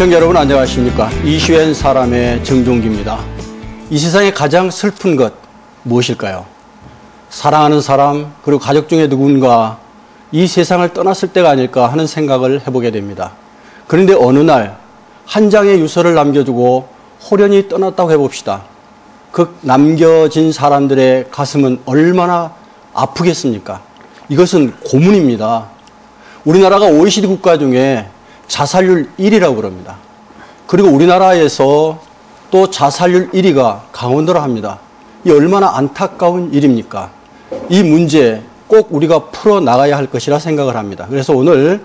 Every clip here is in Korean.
시청자 여러분 안녕하십니까? 이슈엔 사람의 정종기입니다. 이 세상에 가장 슬픈 것 무엇일까요? 사랑하는 사람 그리고 가족 중에 누군가 이 세상을 떠났을 때가 아닐까 하는 생각을 해보게 됩니다. 그런데 어느 날 한 장의 유서를 남겨두고 호련히 떠났다고 해봅시다. 그 남겨진 사람들의 가슴은 얼마나 아프겠습니까? 이것은 고문입니다. 우리나라가 OECD 국가 중에 자살률 1위라고 그럽니다. 그리고 우리나라에서 또 자살률 1위가 강원도라 합니다. 이 얼마나 안타까운 일입니까? 이 문제 꼭 우리가 풀어 나가야 할 것이라 생각을 합니다. 그래서 오늘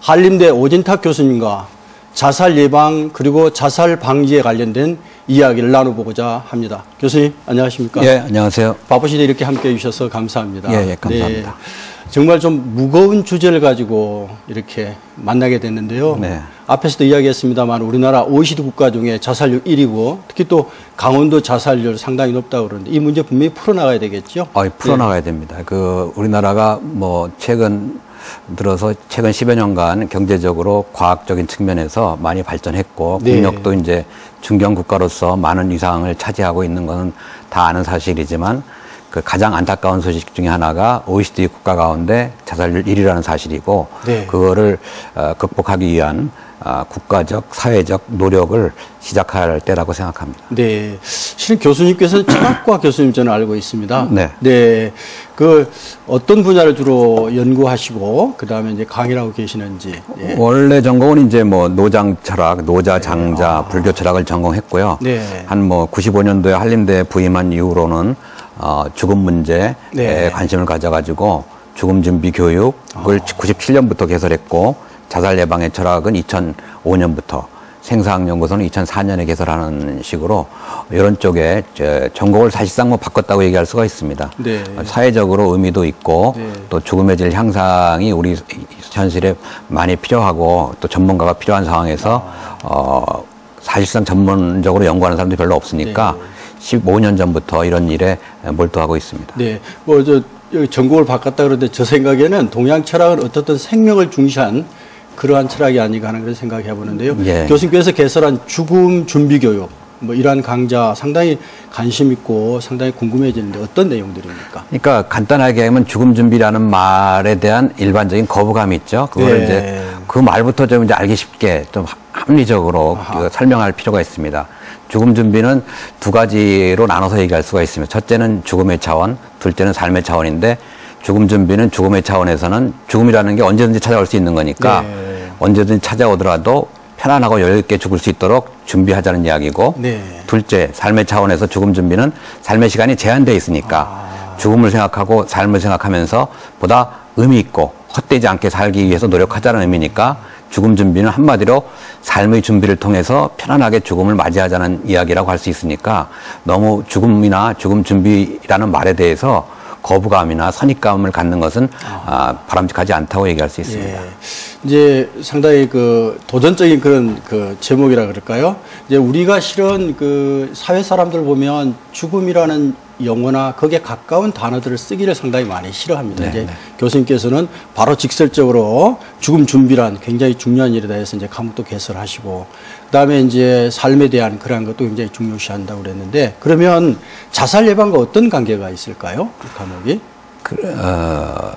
한림대 오진탁 교수님과 자살 예방 그리고 자살 방지에 관련된 이야기를 나눠보고자 합니다. 교수님 안녕하십니까? 예, 안녕하세요. 바쁘신데 이렇게 함께해 주셔서 감사합니다. 예, 예 감사합니다. 네, 정말 좀 무거운 주제를 가지고 이렇게 만나게 됐는데요. 네. 앞에서도 이야기했습니다만 우리나라 OECD 국가 중에 자살률 1위고 특히 또 강원도 자살률 상당히 높다고 그러는데 이 문제 분명히 풀어나가야 되겠죠? 아, 풀어나가야 네. 됩니다. 그 우리나라가 뭐 최근 들어서 최근 10여 년간 경제적으로 과학적인 측면에서 많이 발전했고 네. 국력도 이제 중견 국가로서 많은 위상을 차지하고 있는 것은 다 아는 사실이지만 그 가장 안타까운 소식 중에 하나가 OECD 국가 가운데 자살률 1위라는 사실이고 네. 그거를 어, 극복하기 위한 아, 국가적, 사회적 노력을 시작할 때라고 생각합니다. 네. 실은 교수님께서는 철학과 교수님 저는 알고 있습니다. 네. 네. 그 어떤 분야를 주로 연구하시고 그 다음에 이제 강의를 하고 계시는지. 예. 원래 전공은 이제 뭐 노장 철학, 노자 장자, 네. 아. 불교 철학을 전공했고요. 네. 한 뭐 95년도에 한림대 부임한 이후로는 어, 죽음 문제에 네. 관심을 가져가지고 죽음 준비 교육을 아. 97년부터 개설했고 자살 예방의 철학은 2005년부터 생사학연구소는 2004년에 개설하는 식으로 이런 쪽에 전공을 사실상 뭐 바꿨다고 얘기할 수가 있습니다. 네. 사회적으로 의미도 있고 네. 또 죽음의 질 향상이 우리 현실에 많이 필요하고 또 전문가가 필요한 상황에서 아. 어 사실상 전문적으로 연구하는 사람들이 별로 없으니까 네. 15년 전부터 이런 일에 몰두하고 있습니다. 네. 뭐, 저, 전공을 바꿨다 그러는데 저 생각에는 동양 철학은 어떻든 생명을 중시한 그러한 철학이 아닌가 하는 그런 생각해 보는데요. 예. 교수님께서 개설한 죽음 준비 교육 뭐 이러한 강좌 상당히 관심 있고 상당히 궁금해지는데 어떤 내용들입니까? 그러니까 간단하게 하면 죽음 준비라는 말에 대한 일반적인 거부감이 있죠. 그거를 예. 이제 그 말부터 좀 이제 알기 쉽게 좀 합리적으로 그 설명할 필요가 있습니다. 죽음 준비는 두 가지로 나눠서 얘기할 수가 있습니다. 첫째는 죽음의 차원, 둘째는 삶의 차원인데 죽음 준비는 죽음의 차원에서는 죽음이라는 게 언제든지 찾아올 수 있는 거니까 네. 언제든지 찾아오더라도 편안하고 여유있게 죽을 수 있도록 준비하자는 이야기고 네. 둘째 삶의 차원에서 죽음 준비는 삶의 시간이 제한되어 있으니까 아. 죽음을 생각하고 삶을 생각하면서 보다 의미 있고 헛되지 않게 살기 위해서 노력하자는 의미니까 죽음 준비는 한마디로 삶의 준비를 통해서 편안하게 죽음을 맞이하자는 이야기라고 할 수 있으니까 너무 죽음이나 죽음 준비라는 말에 대해서 거부감이나 선입감을 갖는 것은 아. 아, 바람직하지 않다고 얘기할 수 있습니다. 예. 이제 상당히 그 도전적인 그런 그 제목이라 그럴까요? 이제 우리가 실은 그 사회 사람들 보면 죽음이라는 용어나 거기에 가까운 단어들을 쓰기를 상당히 많이 싫어합니다. 네, 이제 네. 교수님께서는 바로 직설적으로 죽음 준비란 굉장히 중요한 일이다 해서 이제 과목도 개설하시고 그다음에 이제 삶에 대한 그러한 것도 굉장히 중요시한다고 그랬는데 그러면 자살 예방과 어떤 관계가 있을까요? 그 과목이? 그, 어...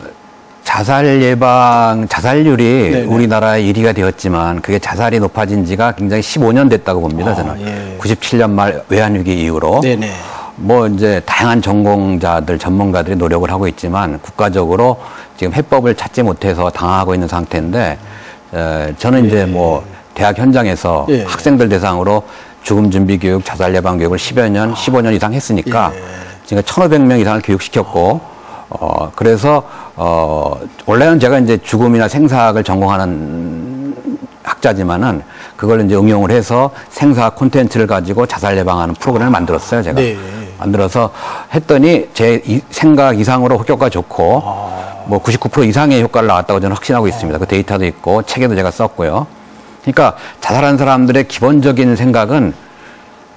자살 예방, 자살률이 네네. 우리나라의 1위가 되었지만 그게 자살이 높아진 지가 굉장히 15년 됐다고 봅니다, 아, 저는. 예. 97년 말 외환위기 이후로. 네네. 뭐 이제 다양한 전공자들, 전문가들이 노력을 하고 있지만 국가적으로 지금 해법을 찾지 못해서 당하고 있는 상태인데, 에, 저는 예. 이제 뭐 대학 현장에서 예. 학생들 대상으로 죽음 준비 교육, 자살 예방 교육을 10여 년, 아. 15년 이상 했으니까 예. 지금 1,500명 이상을 교육시켰고 어, 그래서, 어, 원래는 제가 이제 죽음이나 생사학을 전공하는 학자지만은 그걸 이제 응용을 해서 생사학 콘텐츠를 가지고 자살 예방하는 프로그램을 만들었어요, 제가. 네. 만들어서 했더니 제 이, 생각 이상으로 효과가 좋고 아. 뭐99% 이상의 효과를 나왔다고 저는 확신하고 있습니다. 그 데이터도 있고 책에도 제가 썼고요. 그러니까 자살한 사람들의 기본적인 생각은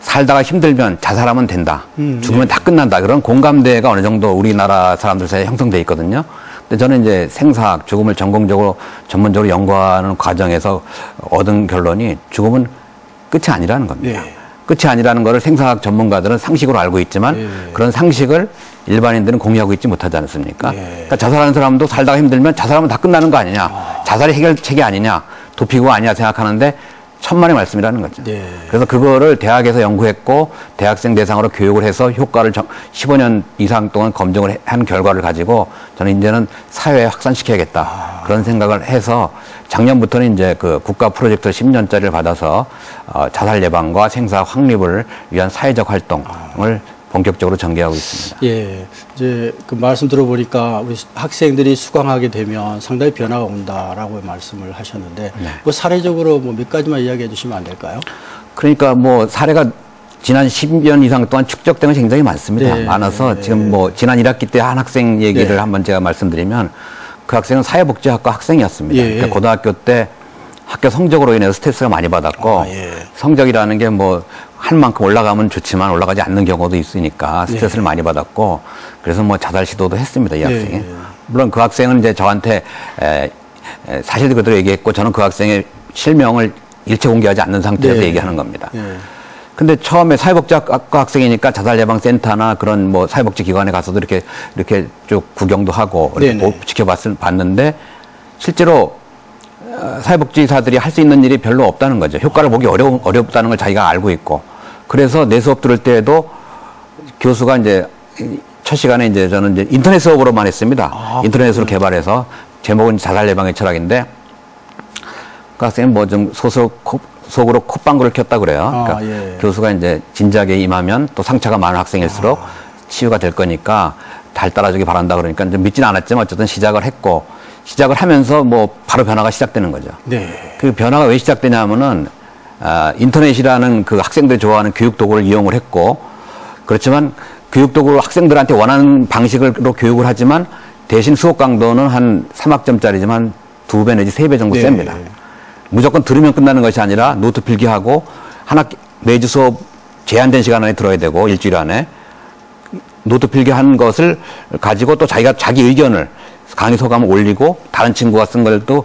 살다가 힘들면 자살하면 된다. 음, 죽으면 네. 다 끝난다. 그런 공감대가 어느 정도 우리나라 사람들 사이에 형성돼 있거든요. 근데 저는 이제 생사학, 죽음을 전공적으로 전문적으로 연구하는 과정에서 얻은 결론이 죽음은 끝이 아니라는 겁니다. 네. 끝이 아니라는 것을 생사학 전문가들은 상식으로 알고 있지만 네. 그런 상식을 일반인들은 공유하고 있지 못하지 않습니까? 네. 그러니까 자살하는 사람도 살다가 힘들면 자살하면 다 끝나는 거 아니냐? 아. 자살이 해결책이 아니냐? 도피구 아니냐 생각하는데 천만의 말씀이라는 거죠. 네. 그래서 그거를 대학에서 연구했고 대학생 대상으로 교육을 해서 효과를 15년 이상 동안 검증을 한 결과를 가지고 저는 이제는 사회에 확산시켜야겠다 아. 그런 생각을 해서 작년부터는 이제 그 국가 프로젝트 10년짜리를 받아서 어, 자살 예방과 생사 확립을 위한 사회적 활동을 아. 본격적으로 전개하고 있습니다. 예. 이제 그 말씀 들어보니까 우리 학생들이 수강하게 되면 상당히 변화가 온다라고 말씀을 하셨는데 네. 뭐 사례적으로 뭐 몇 가지만 이야기해 주시면 안 될까요? 그러니까 뭐 사례가 지난 10년 이상 동안 축적된 건 굉장히 많습니다. 네. 많아서 네. 지금 뭐 지난 1학기 때 한 학생 얘기를 네. 한번 제가 말씀드리면 그 학생은 사회복지학과 학생이었습니다. 예. 그러니까 고등학교 때 학교 성적으로 인해서 스트레스가 많이 받았고 아, 예. 성적이라는 게 뭐 할 만큼 올라가면 좋지만 올라가지 않는 경우도 있으니까 스트레스를 예. 많이 받았고 그래서 뭐 자살 시도도 했습니다 이 예, 학생이 예. 물론 그 학생은 이제 저한테 에, 에, 사실 그대로 얘기했고 저는 그 학생의 실명을 일체 공개하지 않는 상태에서 네. 얘기하는 겁니다. 예. 근데 처음에 사회복지학과 학생이니까 자살예방센터나 그런 뭐 사회복지 기관에 가서도 이렇게 이렇게 쭉 구경도 하고 이렇게 지켜봤는데 실제로 사회복지사들이 할 수 있는 일이 별로 없다는 거죠. 효과를 보기 어려, 어렵다는 걸 자기가 알고 있고. 그래서 내 수업 들을 때에도 교수가 이제 첫 시간에 이제 저는 이제 인터넷 수업으로만 했습니다. 아, 인터넷으로 개발해서 제목은 자살 예방의 철학인데 그 학생은 뭐좀 소설 속으로 콧방구를 켰다 그래요. 아, 그러니까 예. 교수가 이제 진작에 임하면 또 상처가 많은 학생일수록 아. 치유가 될 거니까 달 따라주기 바란다 그러니까 좀 믿지는 않았지만 어쨌든 시작을 했고 시작을 하면서 뭐 바로 변화가 시작되는 거죠. 네. 그 변화가 왜 시작되냐면은 아, 인터넷이라는 그 학생들이 좋아하는 교육 도구를 이용을 했고 그렇지만 교육 도구를 학생들한테 원하는 방식으로 교육을 하지만 대신 수업 강도는 한 3학점짜리지만 두 배 내지 세 배 정도 네. 셉니다. 무조건 들으면 끝나는 것이 아니라 노트 필기하고 한 학기 매주 수업 제한된 시간 안에 들어야 되고 일주일 안에 노트 필기한 것을 가지고 또 자기가 자기 의견을 강의 소감을 올리고 다른 친구가 쓴걸또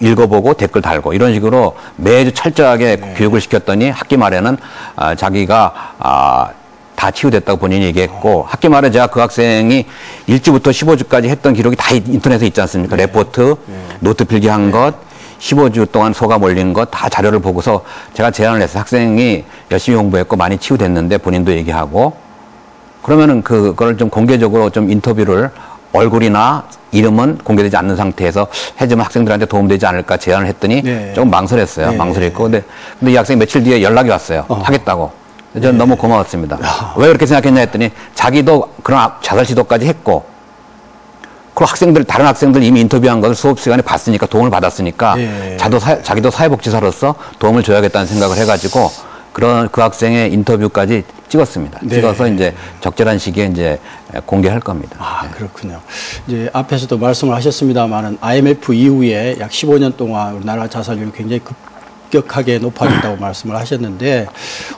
읽어보고 댓글 달고 이런 식으로 매주 철저하게 네. 교육을 시켰더니 학기 말에는 아, 자기가 아, 다 치유됐다고 본인이 얘기했고 학기 말에 제가 그 학생이 1주부터 15주까지 했던 기록이 다 인터넷에 있지 않습니까? 네. 레포트, 네. 노트 필기한 네. 것, 15주 동안 소감 올린 것 다 자료를 보고서 제가 제안을 해서 학생이 열심히 공부했고 많이 치유됐는데 본인도 얘기하고 그러면은 그거를 좀 공개적으로 좀 인터뷰를 얼굴이나 이름은 공개되지 않는 상태에서 해주면 학생들한테 도움되지 않을까 제안을 했더니 네. 조금 망설였어요. 네. 망설였고. 근데, 근데 이 학생이 며칠 뒤에 연락이 왔어요. 어. 하겠다고. 저는 네. 너무 고마웠습니다. 야. 왜 그렇게 생각했냐 했더니 자기도 그런 자살 시도까지 했고 그 학생들 다른 학생들 이미 인터뷰한 것을 수업 시간에 봤으니까 도움을 받았으니까 네. 자도 사, 자기도 사회복지사로서 도움을 줘야겠다는 생각을 해가지고 그런 그 학생의 인터뷰까지 찍었습니다. 네. 찍어서 이제 적절한 시기에 이제 공개할 겁니다. 아, 네. 그렇군요. 이제 앞에서도 말씀을 하셨습니다만은 IMF 이후에 약 15년 동안 우리나라 자살률이 굉장히 급격하게 높아졌다고 말씀을 하셨는데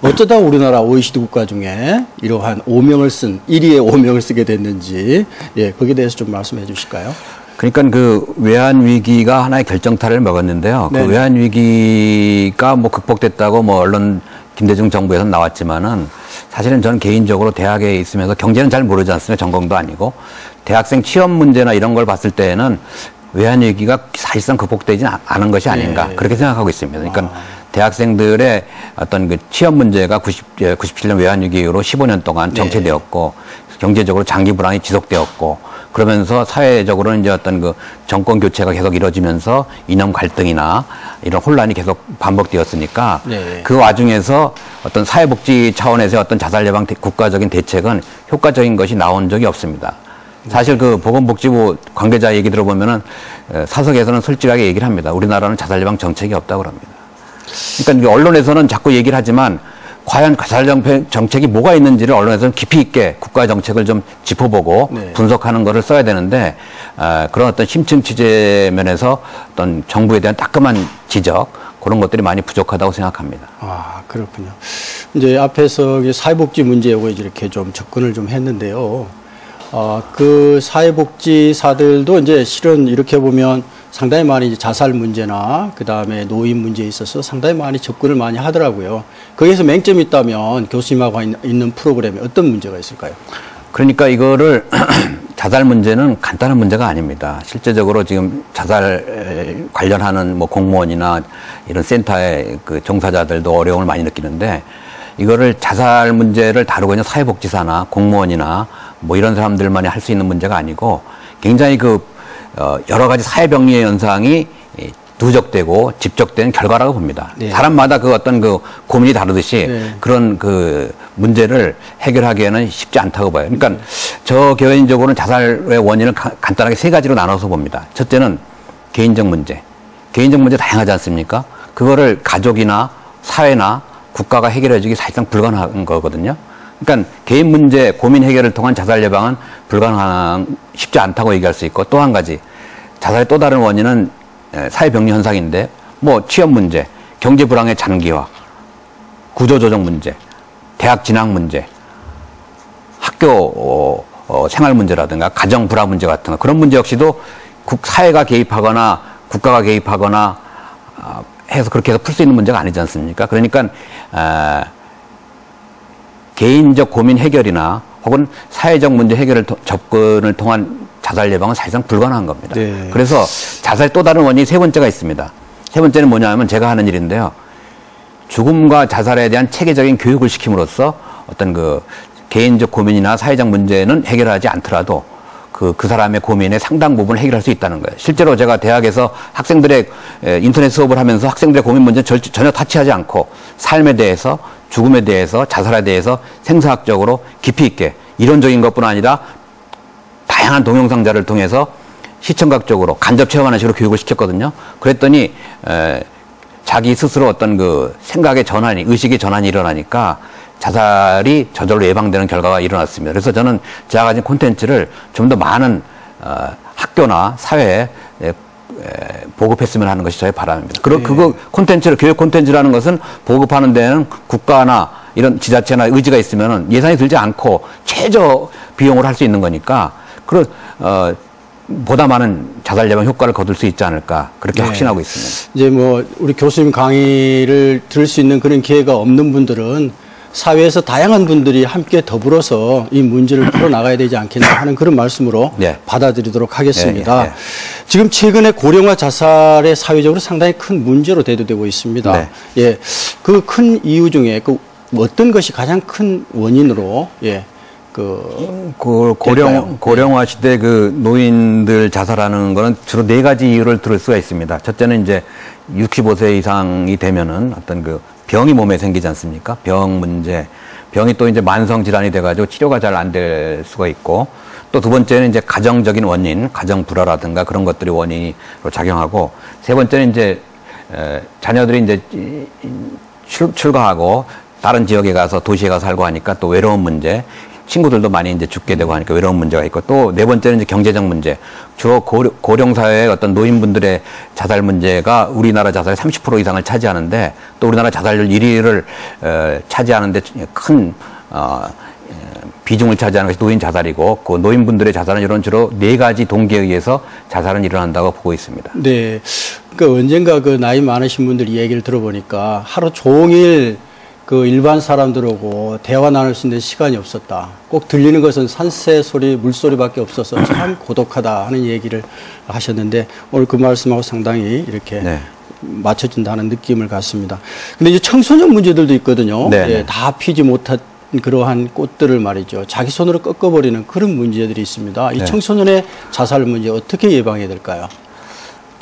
어쩌다 우리나라 OECD 국가 중에 이러한 오명을 쓴 1위의 오명을 쓰게 됐는지 예, 거기에 대해서 좀 말씀해 주실까요? 그러니까 그 외환 위기가 하나의 결정타를 먹었는데요. 그 네네. 그 외환 위기가 뭐 극복됐다고 뭐 언론 김대중 정부에서 나왔지만은 사실은 저는 개인적으로 대학에 있으면서 경제는 잘 모르지 않습니까? 전공도 아니고 대학생 취업 문제나 이런 걸 봤을 때에는 외환 위기가 사실상 극복되지 않은 것이 아닌가 네. 그렇게 생각하고 있습니다. 그러니까 아. 대학생들의 어떤 그 취업 문제가 90, 97년 외환 위기 이후로 15년 동안 네. 정체되었고 네. 경제적으로 장기 불안이 지속되었고 그러면서 사회적으로는 이제 어떤 그 정권 교체가 계속 이루어지면서 이념 갈등이나 이런 혼란이 계속 반복되었으니까 네. 그 와중에서 어떤 사회복지 차원에서 어떤 자살 예방 국가적인 대책은 효과적인 것이 나온 적이 없습니다. 사실 그 보건복지부 관계자 얘기 들어보면은 사석에서는 솔직하게 얘기를 합니다. 우리나라는 자살 예방 정책이 없다고 합니다. 그러니까 언론에서는 자꾸 얘기를 하지만 과연 가살 정책이 뭐가 있는지를 언론에서는 깊이 있게 국가 정책을 좀 짚어보고 네. 분석하는 것을 써야 되는데 어, 그런 어떤 심층 취재 면에서 어떤 정부에 대한 따끔한 지적 그런 것들이 많이 부족하다고 생각합니다. 아 그렇군요. 이제 앞에서 사회복지 문제하고 이렇게 좀 접근을 좀 했는데요. 어, 그 사회복지사들도 이제 실은 이렇게 보면 상당히 많이 이제 자살 문제나 그 다음에 노인 문제에 있어서 상당히 많이 접근을 많이 하더라고요. 거기에서 맹점이 있다면 교수님하고 있는 프로그램에 어떤 문제가 있을까요? 그러니까 이거를 자살 문제는 간단한 문제가 아닙니다. 실제적으로 지금 자살 관련하는 뭐 공무원이나 이런 센터의 그 종사자들도 어려움을 많이 느끼는데 이거를 자살 문제를 다루고 있는 사회복지사나 공무원이나 뭐 이런 사람들만이 할 수 있는 문제가 아니고 굉장히 그 어, 여러 가지 사회병리의 현상이 누적되고 집적된 결과라고 봅니다. 네. 사람마다 그 어떤 그 고민이 다르듯이 네. 그런 그 문제를 해결하기에는 쉽지 않다고 봐요. 그러니까 네. 저 개인적으로는 자살의 원인을 가, 간단하게 세 가지로 나눠서 봅니다. 첫째는 개인적 문제. 개인적 문제 다양하지 않습니까? 그거를 가족이나 사회나 국가가 해결해주기 사실상 불가능한 거거든요. 그러니까 개인 문제 고민 해결을 통한 자살 예방은 불가능한 쉽지 않다고 얘기할 수 있고 또 한 가지 자살의 또 다른 원인은 사회병리 현상인데 뭐 취업 문제, 경제 불황의 장기화, 구조조정 문제, 대학 진학 문제, 학교 어, 어, 생활 문제라든가 가정 불화 문제 같은 거 그런 문제 역시도 국 사회가 개입하거나 국가가 개입하거나 어, 해서 그렇게 해서 풀 수 있는 문제가 아니지 않습니까? 그러니까 어, 개인적 고민 해결이나 혹은 사회적 문제 해결을 도, 접근을 통한 자살 예방은 사실상 불가능한 겁니다. 네. 그래서 자살 또 다른 원인이 세 번째가 있습니다. 세 번째는 뭐냐면 제가 하는 일인데요. 죽음과 자살에 대한 체계적인 교육을 시킴으로써 어떤 그 개인적 고민이나 사회적 문제는 해결하지 않더라도 그, 그 사람의 고민의 상당 부분을 해결할 수 있다는 거예요. 실제로 제가 대학에서 학생들의 인터넷 수업을 하면서 학생들의 고민 문제 전혀 타치하지 않고 삶에 대해서 죽음에 대해서 자살에 대해서 생사학적으로 깊이 있게 이론적인 것뿐 아니라 다양한 동영상자를 통해서 시청각적으로 간접 체험하는 식으로 교육을 시켰거든요. 그랬더니 에, 자기 스스로 어떤 그 생각의 전환이 의식의 전환이 일어나니까 자살이 저절로 예방되는 결과가 일어났습니다. 그래서 저는 제가 가진 콘텐츠를 좀 더 많은 어, 학교나 사회에 에, 보급했으면 하는 것이 저의 바람입니다. 그리고 네. 그거 콘텐츠를 교육 콘텐츠라는 것은 보급하는 데는 국가나 이런 지자체나 의지가 있으면 예산이 들지 않고 최저 비용을 할수 있는 거니까 그런 어 보다 많은 자살 예방 효과를 거둘 수 있지 않을까 그렇게 네. 확신하고 있습니다. 이제 뭐 우리 교수님 강의를 들을 수 있는 그런 기회가 없는 분들은 사회에서 다양한 분들이 함께 더불어서 이 문제를 풀어나가야 되지 않겠나 하는 그런 말씀으로 네. 받아들이도록 하겠습니다. 네, 네. 지금 최근에 고령화 자살의 사회적으로 상당히 큰 문제로 대두되고 있습니다. 네. 예, 그 큰 이유 중에 그 어떤 것이 가장 큰 원인으로 예, 그, 그 고령 고령화 시대 그 노인들 자살하는 거는 주로 네 가지 이유를 들을 수가 있습니다. 첫째는 이제 65세 이상이 되면은 어떤 그 병이 몸에 생기지 않습니까? 병 문제, 병이 또 이제 만성 질환이 돼가지고 치료가 잘 안 될 수가 있고 또 두 번째는 이제 가정적인 원인, 가정 불화라든가 그런 것들이 원인으로 작용하고 세 번째는 이제 에, 자녀들이 이제 출, 출가하고 다른 지역에 가서 도시에 가서 살고 하니까 또 외로운 문제 친구들도 많이 이제 죽게 되고 하니까 외로운 문제가 있고 또 네 번째는 이제 경제적 문제. 주로 고령, 사회의 어떤 노인분들의 자살 문제가 우리나라 자살의 30% 이상을 차지하는데 또 우리나라 자살률 1위를 어, 차지하는데 큰 어, 비중을 차지하는 것이 노인 자살이고 그 노인분들의 자살은 이런 주로 네 가지 동기에 의해서 자살은 일어난다고 보고 있습니다. 네. 그러니까 언젠가 그 나이 많으신 분들 이야기를 들어보니까 하루 종일 그 일반 사람들하고 대화 나눌 수 있는 시간이 없었다. 꼭 들리는 것은 산새 소리, 물소리밖에 없어서 참 고독하다 하는 얘기를 하셨는데 오늘 그 말씀하고 상당히 이렇게 네. 맞춰준다는 느낌을 갖습니다. 근데 이제 청소년 문제들도 있거든요. 네. 예, 다 피지 못한 그러한 꽃들을 말이죠. 자기 손으로 꺾어버리는 그런 문제들이 있습니다. 이 네. 청소년의 자살 문제 어떻게 예방해야 될까요?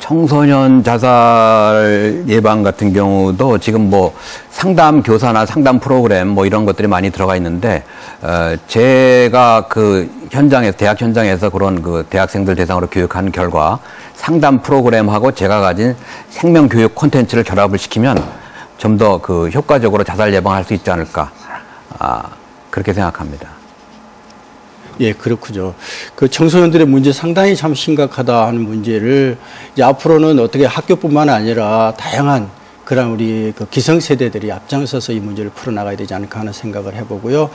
청소년 자살 예방 같은 경우도 지금 뭐 상담 교사나 상담 프로그램 뭐 이런 것들이 많이 들어가 있는데 어 제가 그 현장에서 대학 현장에서 그런 그 대학생들 대상으로 교육한 결과 상담 프로그램하고 제가 가진 생명 교육 콘텐츠를 결합을 시키면 좀 더 그 효과적으로 자살 예방할 수 있지 않을까 아 그렇게 생각합니다. 예, 그렇군요. 그 청소년들의 문제 상당히 참 심각하다 하는 문제를 이제 앞으로는 어떻게 학교뿐만 아니라 다양한 그런 우리 그 기성세대들이 앞장서서 이 문제를 풀어나가야 되지 않을까 하는 생각을 해보고요.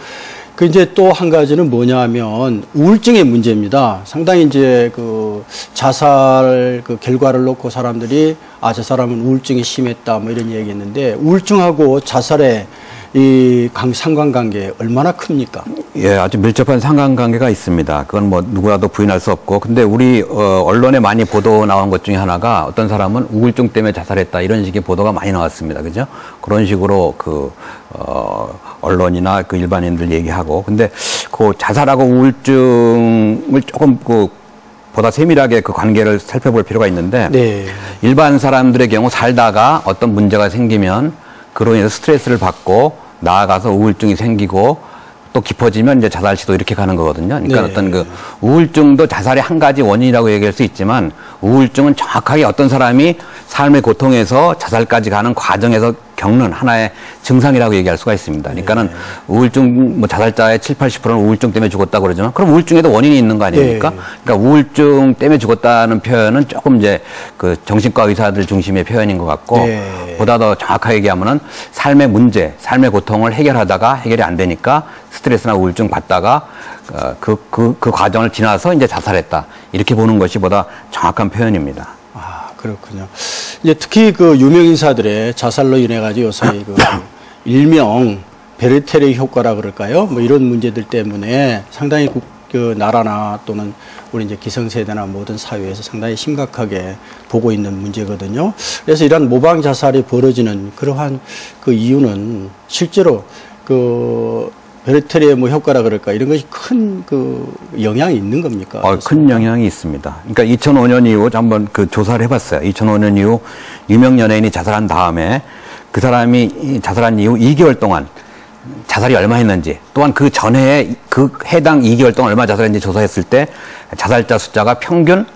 그 이제 또 한 가지는 뭐냐면 우울증의 문제입니다. 상당히 이제 그 자살 그 결과를 놓고 사람들이 아, 저 사람은 우울증이 심했다 뭐 이런 얘기 했는데 우울증하고 자살의 이 강, 상관관계 얼마나 큽니까? 예, 아주 밀접한 상관관계가 있습니다. 그건 뭐 누구라도 부인할 수 없고. 근데 우리 어, 언론에 많이 보도 나온 것 중에 하나가 어떤 사람은 우울증 때문에 자살했다 이런 식의 보도가 많이 나왔습니다. 그죠? 그런 식으로 그, 어, 언론이나 그 일반인들 얘기하고. 근데 그 자살하고 우울증을 조금 그 보다 세밀하게 그 관계를 살펴볼 필요가 있는데 네. 일반 사람들의 경우 살다가 어떤 문제가 생기면 그로 인해서 스트레스를 받고 나아가서 우울증이 생기고 또 깊어지면 이제 자살 시도 이렇게 가는 거거든요. 그러니까 네. 어떤 그 우울증도 자살의 한 가지 원인이라고 얘기할 수 있지만 우울증은 정확하게 어떤 사람이 삶의 고통에서 자살까지 가는 과정에서 겪는 하나의 증상이라고 얘기할 수가 있습니다. 그러니까는 네. 우울증 뭐 자살자의 7, 80%는 우울증 때문에 죽었다 그러지만 그럼 우울증에도 원인이 있는 거 아닙니까? 네. 그러니까 우울증 때문에 죽었다는 표현은 조금 이제 그 정신과 의사들 중심의 표현인 것 같고 네. 보다 더 정확하게 얘기하면은 삶의 문제, 삶의 고통을 해결하다가 해결이 안 되니까 스트레스나 우울증 받다가 어, 그, 그, 그 과정을 지나서 이제 자살했다. 이렇게 보는 것이 보다 정확한 표현입니다. 아, 그렇군요. 이제 특히 그 유명 인사들의 자살로 인해 가지고 요새 그 일명 베르테르 효과라 그럴까요? 뭐 이런 문제들 때문에 상당히 국, 그 나라나 또는 우리 이제 기성세대나 모든 사회에서 상당히 심각하게 보고 있는 문제거든요. 그래서 이러한 모방 자살이 벌어지는 그러한 그 이유는 실제로 그 베르테리의 뭐 효과라 그럴까 이런 것이 큰 그 영향이 있는 겁니까? 어, 큰 영향이 있습니다. 그러니까 2005년 이후 한번 그 조사를 해봤어요. 2005년 이후 유명 연예인이 자살한 다음에 그 사람이 자살한 이후 2개월 동안 자살이 얼마 했는지 또한 그 전에 그 해당 2개월 동안 얼마 자살했는지 조사했을 때 자살자 숫자가 평균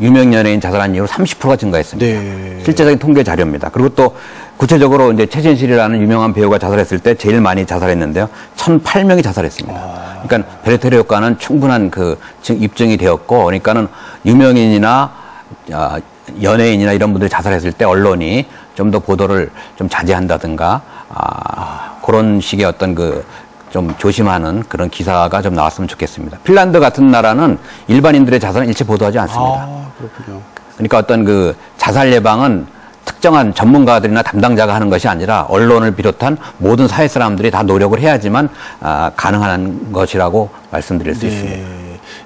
유명 연예인 자살한 이후로 30%가 증가했습니다. 네. 실제적인 통계 자료입니다. 그리고 또 구체적으로 이제 최진실이라는 유명한 배우가 자살했을 때 제일 많이 자살했는데요. 1,008명이 자살했습니다. 아. 그러니까 베르테르 효과는 충분한 그 입증이 되었고, 그러니까는 유명인이나 아, 연예인이나 이런 분들이 자살했을 때 언론이 좀 더 보도를 좀 자제한다든가 아, 그런 식의 어떤 그 좀 조심하는 그런 기사가 좀 나왔으면 좋겠습니다. 핀란드 같은 나라는 일반인들의 자살은 일체 보도하지 않습니다. 아, 그렇군요. 그러니까 어떤 그 자살 예방은 특정한 전문가들이나 담당자가 하는 것이 아니라 언론을 비롯한 모든 사회 사람들이 다 노력을 해야지만 아, 가능한 것이라고 말씀드릴 수 네. 있습니다.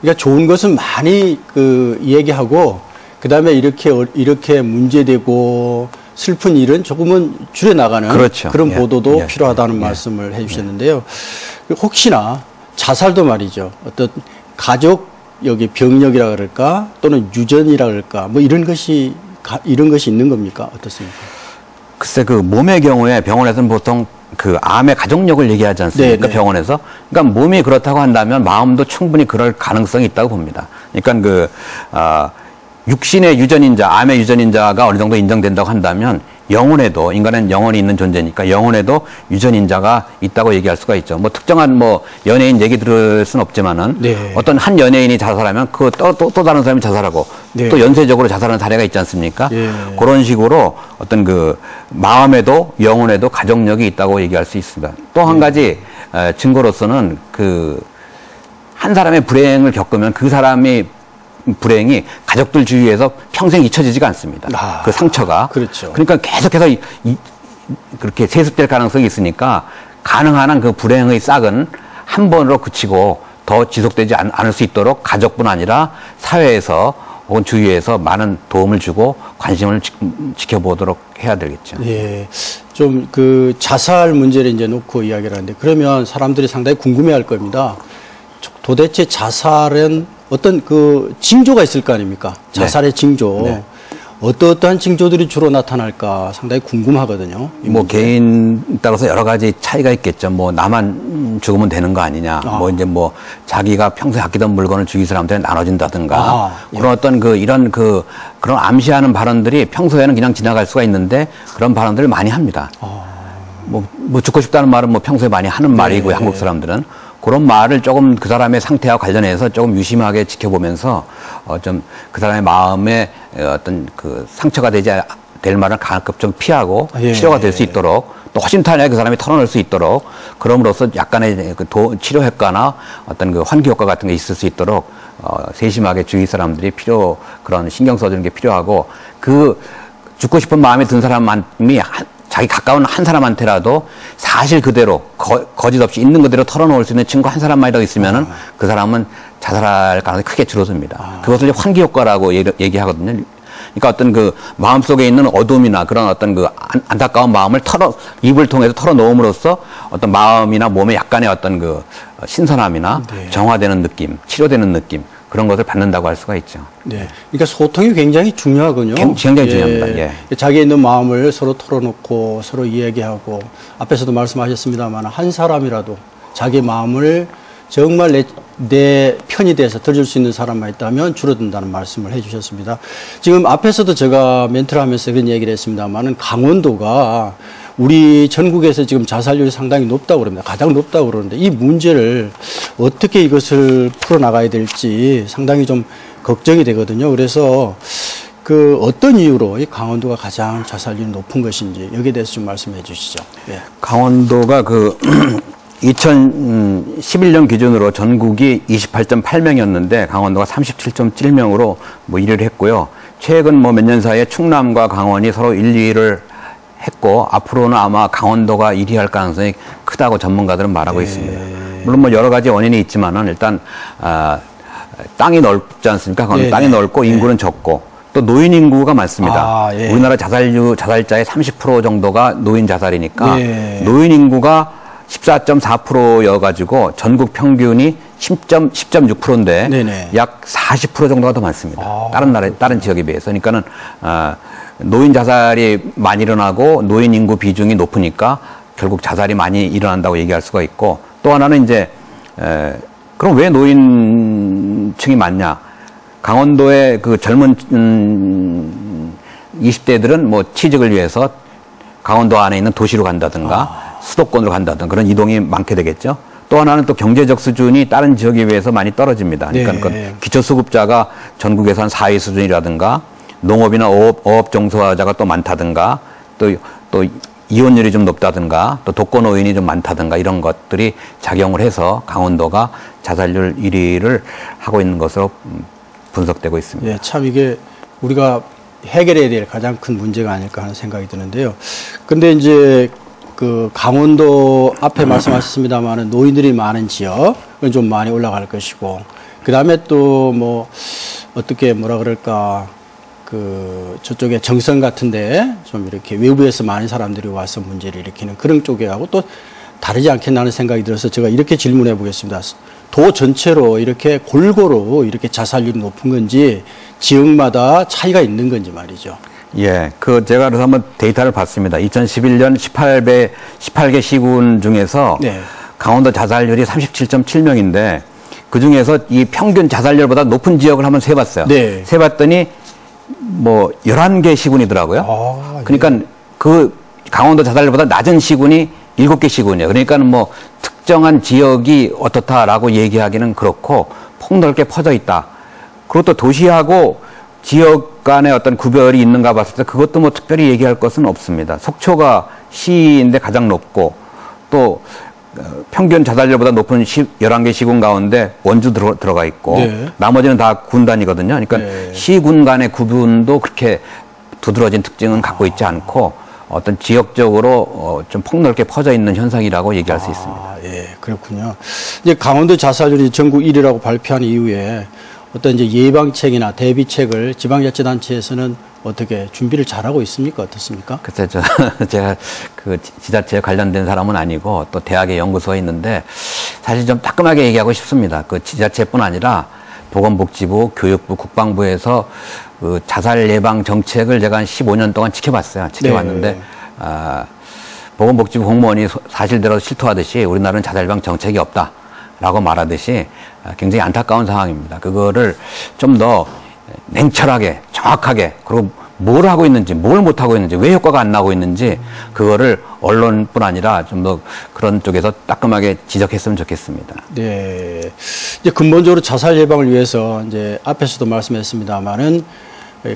그러니까 좋은 것은 많이 그 얘기하고 그다음에 이렇게 이렇게 문제되고 슬픈 일은 조금은 줄여 나가는 그렇죠. 그런 예. 보도도 예. 필요하다는 예. 말씀을 해주셨는데요. 혹시나 자살도 말이죠. 어떤 가족 여기 병력이라 그럴까 또는 유전이라 그럴까 뭐 이런 것이 이런 것이 있는 겁니까 어떻습니까? 글쎄 그 몸의 경우에 병원에서는 보통 그 암의 가족력을 얘기하지 않습니까? 네네. 네. 병원에서. 그러니까 몸이 그렇다고 한다면 마음도 충분히 그럴 가능성이 있다고 봅니다. 그러니까 그, 어, 육신의 유전인자, 암의 유전인자가 어느 정도 인정된다고 한다면 영혼에도 인간은 영혼이 있는 존재니까 영혼에도 유전인자가 있다고 얘기할 수가 있죠. 뭐 특정한 뭐 연예인 얘기 들을 수는 없지만은 네. 어떤 한 연예인이 자살하면 그또또 또 다른 사람이 자살하고 네. 또 연쇄적으로 자살하는 사례가 있지 않습니까? 네. 그런 식으로 어떤 그 마음에도 영혼에도 가족력이 있다고 얘기할 수 있습니다. 또한 네. 가지 증거로서는 그 한 사람의 불행을 겪으면 그 사람이 불행이 가족들 주위에서 평생 잊혀지지가 않습니다. 아, 그 상처가. 그렇죠. 그러니까 계속해서 이, 이, 그렇게 세습될 가능성이 있으니까 가능한 한 그 불행의 싹은 한 번으로 그치고 더 지속되지 않, 않을 수 있도록 가족뿐 아니라 사회에서 혹은 주위에서 많은 도움을 주고 관심을 지, 켜보도록 해야 되겠죠. 예. 좀 그 자살 문제를 이제 놓고 이야기를 하는데 그러면 사람들이 상당히 궁금해 할 겁니다. 도대체 자살은 어떤 그 징조가 있을 거 아닙니까? 자살의 네. 징조. 네. 어떠어떠한 징조들이 주로 나타날까 상당히 궁금하거든요. 뭐 개인 따라서 여러 가지 차이가 있겠죠. 뭐 나만 죽으면 되는 거 아니냐. 아. 뭐 이제 뭐 자기가 평소에 아끼던 물건을 주위 사람들한테 나눠준다든가 아. 그런 예. 어떤 그 이런 그 그런 암시하는 발언들이 평소에는 그냥 지나갈 수가 있는데 그런 발언들을 많이 합니다. 아. 뭐, 뭐 죽고 싶다는 말은 뭐 평소에 많이 하는 네. 말이고요. 한국 사람들은. 그런 말을 조금 그 사람의 상태와 관련해서 조금 유심하게 지켜보면서 어 좀 그 사람의 마음에 어떤 그 상처가 되지 될 말을 가급적 피하고 아, 예. 치료가 될 수 있도록 또 허심탄회하게 그 사람이 털어낼 수 있도록 그럼으로써 약간의 그 도, 치료 효과나 어떤 그 환기 효과 같은 게 있을 수 있도록 어, 세심하게 주위 사람들이 필요 그런 신경 써주는 게 필요하고 그 죽고 싶은 마음이 든 사람이 한, 자기 가까운 한 사람한테라도 사실 그대로 거, 거짓 없이 있는 그대로 털어놓을 수 있는 친구 한 사람만이라도 있으면은 아. 그 사람은 자살할 가능성이 크게 줄어듭니다. 아. 그것을 환기 효과라고 얘기, 하거든요 그러니까 어떤 그 마음속에 있는 어둠이나 그런 어떤 그 안 타까운 마음을 털어 입을 통해서 털어놓음으로써 어떤 마음이나 몸에 약간의 어떤 그 신선함이나 네. 정화되는 느낌, 치료되는 느낌 그런 것을 받는다고 할 수가 있죠. 네. 그러니까 소통이 굉장히 중요하군요. 굉장히 예. 중요합니다. 예. 자기에 있는 마음을 서로 털어놓고 서로 이야기하고 앞에서도 말씀하셨습니다만 한 사람이라도 자기 마음을 정말 내, 내 편이 돼서 들을 수 있는 사람만 있다면 줄어든다는 말씀을 해주셨습니다. 지금 앞에서도 제가 멘트를 하면서 그런 얘기를 했습니다만은 강원도가 우리 전국에서 지금 자살률이 상당히 높다고 그럽니다. 가장 높다고 그러는데 이 문제를 어떻게 이것을 풀어나가야 될지 상당히 좀 걱정이 되거든요. 그래서 그 어떤 이유로 이 강원도가 가장 자살률이 높은 것인지 여기에 대해서 좀 말씀해 주시죠. 예. 강원도가 그 2011년 기준으로 전국이 28.8명이었는데 강원도가 37.7명으로 뭐 1위를 했고요. 최근 뭐 몇 년 사이에 충남과 강원이 서로 1, 2위를 했고 앞으로는 아마 강원도가 1위 할 가능성이 크다고 전문가들은 말하고 예. 있습니다. 물론 뭐 여러 가지 원인이 있지만은 일단 아, 땅이 넓지 않습니까? 예. 땅이 넓고 예. 인구는 적고 또 노인 인구가 많습니다. 아, 예. 우리나라 자살률 자살자의 30% 정도가 노인 자살이니까 예. 노인 인구가 14.4%여 가지고 전국 평균이 10점, 10.6%인데 네네. 약40% 정도가 더 많습니다. 아, 다른 나라, 다른 지역에 비해서. 그러니까는, 어, 노인 자살이 많이 일어나고 노인 인구 비중이 높으니까 결국 자살이 많이 일어난다고 얘기할 수가 있고 또 하나는 이제 에, 그럼 왜 노인층이 많냐? 강원도의 그 젊은 음, 20대들은 뭐 취직을 위해서 강원도 안에 있는 도시로 간다든가 아. 수도권으로 간다든가 그런 이동이 많게 되겠죠. 또 하나는 또 경제적 수준이 다른 지역에 비해서 많이 떨어집니다. 그러니까 네. 기초수급자가 전국에서 한 4위 수준이라든가 농업이나 어업, 어업 종사자가 또 많다든가 또, 또 이혼율이 좀 높다든가 또 독거 노인이 좀 많다든가 이런 것들이 작용을 해서 강원도가 자살률 1위를 하고 있는 것으로 분석되고 있습니다. 예, 참 이게 우리가 해결해야 될 가장 큰 문제가 아닐까 하는 생각이 드는데요. 근데 이제 그 강원도 앞에 말씀하셨습니다만은 노인들이 많은 지역은 좀 많이 올라갈 것이고 그 다음에 또 뭐 어떻게 뭐라 그럴까 그 저쪽에 정선 같은데 좀 이렇게 외부에서 많은 사람들이 와서 문제를 일으키는 그런 쪽에 하고 또 다르지 않겠나는 생각이 들어서 제가 이렇게 질문해 보겠습니다. 도 전체로 이렇게 골고루 이렇게 자살률이 높은 건지 지역마다 차이가 있는 건지 말이죠. 예, 그 제가 그래서 한번 데이터를 봤습니다. 2011년 18배 18개 시군 중에서 네. 강원도 자살률이 37.7명인데 그 중에서 이 평균 자살률보다 높은 지역을 한번 세봤어요. 네. 세봤더니 뭐 11개 시군이더라고요. 아, 그러니까 예. 그 강원도 자살률보다 낮은 시군이 7개 시군이에요. 그러니까 뭐 특정한 지역이 어떻다라고 얘기하기는 그렇고 폭넓게 퍼져 있다. 그리고 또 도시하고 지역 간의 어떤 구별이 있는가 봤을 때 그것도 뭐 특별히 얘기할 것은 없습니다. 속초가 시인데 가장 높고 또 어, 평균 자살률보다 높은 시, 11개 시군 가운데 원주 들어, 들어가 있고 네. 나머지는 다 군단이거든요. 그러니까 네. 시군 간의 구분도 그렇게 두드러진 특징은 갖고 있지 않고 어떤 지역적으로 어, 좀 폭넓게 퍼져 있는 현상이라고 얘기할 수 있습니다. 아, 예, 그렇군요. 이제 강원도 자살률이 전국 1위라고 발표한 이후에 어떤 이제 예방책이나 대비책을 지방자치단체에서는 어떻게 준비를 잘하고 있습니까? 어떻습니까? 글쎄, 저, 제가 그 지자체에 관련된 사람은 아니고 또 대학의 연구소에 있는데 사실 좀 따끔하게 얘기하고 싶습니다. 그 지자체뿐 아니라 보건복지부, 교육부, 국방부에서 그 자살 예방 정책을 제가 한 15년 동안 지켜봤어요. 지켜봤는데, 네. 아, 보건복지부 공무원이 사실대로 실토하듯이 우리나라는 자살 예방 정책이 없다 라고 말하듯이 아, 굉장히 안타까운 상황입니다. 그거를 좀 더 냉철하게 정확하게 그리고 뭘 하고 있는지 뭘 못하고 있는지 왜 효과가 안 나고 있는지 그거를 언론뿐 아니라 좀 더 그런 쪽에서 따끔하게 지적했으면 좋겠습니다. 네. 이제 근본적으로 자살 예방을 위해서 이제 앞에서도 말씀했습니다만은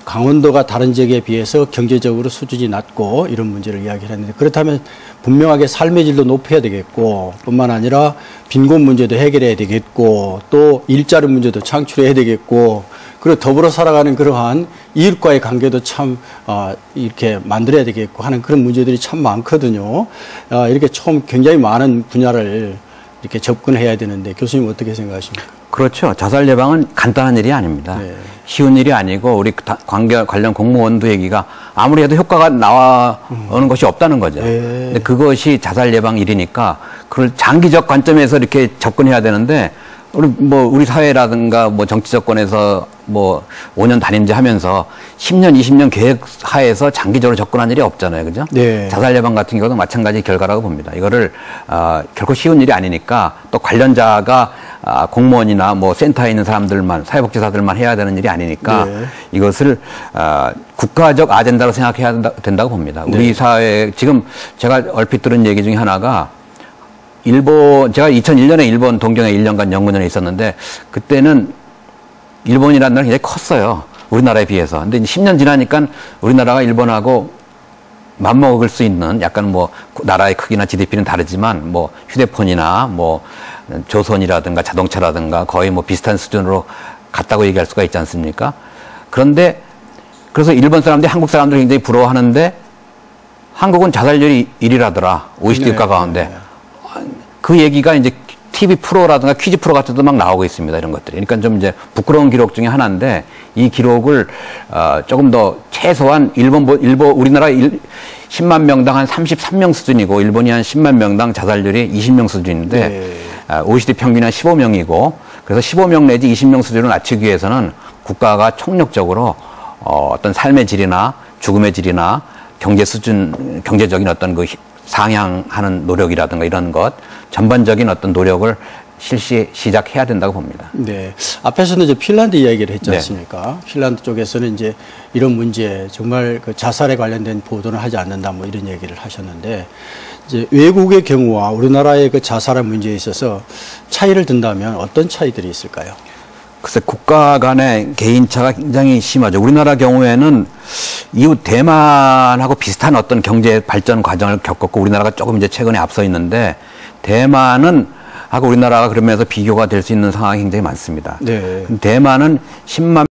강원도가 다른 지역에 비해서 경제적으로 수준이 낮고 이런 문제를 이야기를 했는데 그렇다면 분명하게 삶의 질도 높여야 되겠고 뿐만 아니라 빈곤 문제도 해결해야 되겠고 또 일자리 문제도 창출해야 되겠고 그리고 더불어 살아가는 그러한 이웃과의 관계도 참 어, 이렇게 만들어야 되겠고 하는 그런 문제들이 참 많거든요. 어, 이렇게 좀 굉장히 많은 분야를 이렇게 접근해야 되는데 교수님 어떻게 생각하십니까? 그렇죠. 자살 예방은 간단한 일이 아닙니다. 네. 쉬운 일이 아니고 우리 관계 관련 공무원도 얘기가 아무리 해도 효과가 나오는 음. 것이 없다는 거죠. 네. 근데 그것이 자살 예방 일이니까 그걸 장기적 관점에서 이렇게 접근해야 되는데 우리 뭐 우리 사회라든가 뭐 정치 정권에서 뭐 5년 단임제 하면서 10년, 20년 계획 하에서 장기적으로 접근한 일이 없잖아요. 그죠? 네. 자살 예방 같은 경우도 마찬가지 결과라고 봅니다. 이거를 어, 결코 쉬운 일이 아니니까 또 관련자가 아, 공무원이나 뭐 센터에 있는 사람들만 사회복지사들만 해야 되는 일이 아니니까 네. 이것을 어, 국가적 아젠다로 생각해야 된다 고 봅니다. 우리 네. 사회 지금 제가 얼핏 들은 얘기 중에 하나가 일본 제가 2001년에 일본 동경에 1년간 연구년에 있었는데 그때는 일본이라는 나라가 굉장히 컸어요. 우리나라에 비해서. 근데 10년 지나니까 우리나라가 일본하고 맞먹을 수 있는 약간 뭐 나라의 크기나 GDP는 다르지만 뭐 휴대폰이나 뭐 조선이라든가 자동차라든가 거의 뭐 비슷한 수준으로 갔다고 얘기할 수가 있지 않습니까? 그런데 그래서 일본 사람들이 한국 사람들을 굉장히 부러워하는데 한국은 자살률이 1위라더라. OECD 국가 네, 가운데. 네. 그 얘기가 이제 TV 프로라든가 퀴즈 프로 같은 데도 막 나오고 있습니다. 이런 것들이. 그러니까 좀 이제 부끄러운 기록 중에 하나인데 이 기록을 어, 조금 더 최소한 일본, 일본, 우리나라 일, 10만 명당 한 33명 수준이고 일본이 한 10만 명당 자살률이 20명 수준인데 네. 어, OECD 평균이 한 15명이고 그래서 15명 내지 20명 수준을 낮추기 위해서는 국가가 총력적으로 어, 어떤 삶의 질이나 죽음의 질이나 경제 수준, 경제적인 어떤 그 상향하는 노력이라든가 이런 것 전반적인 어떤 노력을 실시 시작해야 된다고 봅니다. 네. 앞에서는 이제 핀란드 이야기를 했지 네. 않습니까? 네. 핀란드 쪽에서는 이제 이런 문제 정말 그 자살에 관련된 보도는 하지 않는다 뭐 이런 얘기를 하셨는데 이제 외국의 경우와 우리나라의 그 자살의 문제에 있어서 차이를 든다면 어떤 차이들이 있을까요? 글쎄 국가 간의 개인차가 굉장히 심하죠. 우리나라 경우에는 이웃 대만하고 비슷한 어떤 경제 발전 과정을 겪었고 우리나라가 조금 이제 최근에 앞서 있는데 대만은 하고 우리나라가 그러면서 비교가 될 수 있는 상황이 굉장히 많습니다. 네. 대만은 10만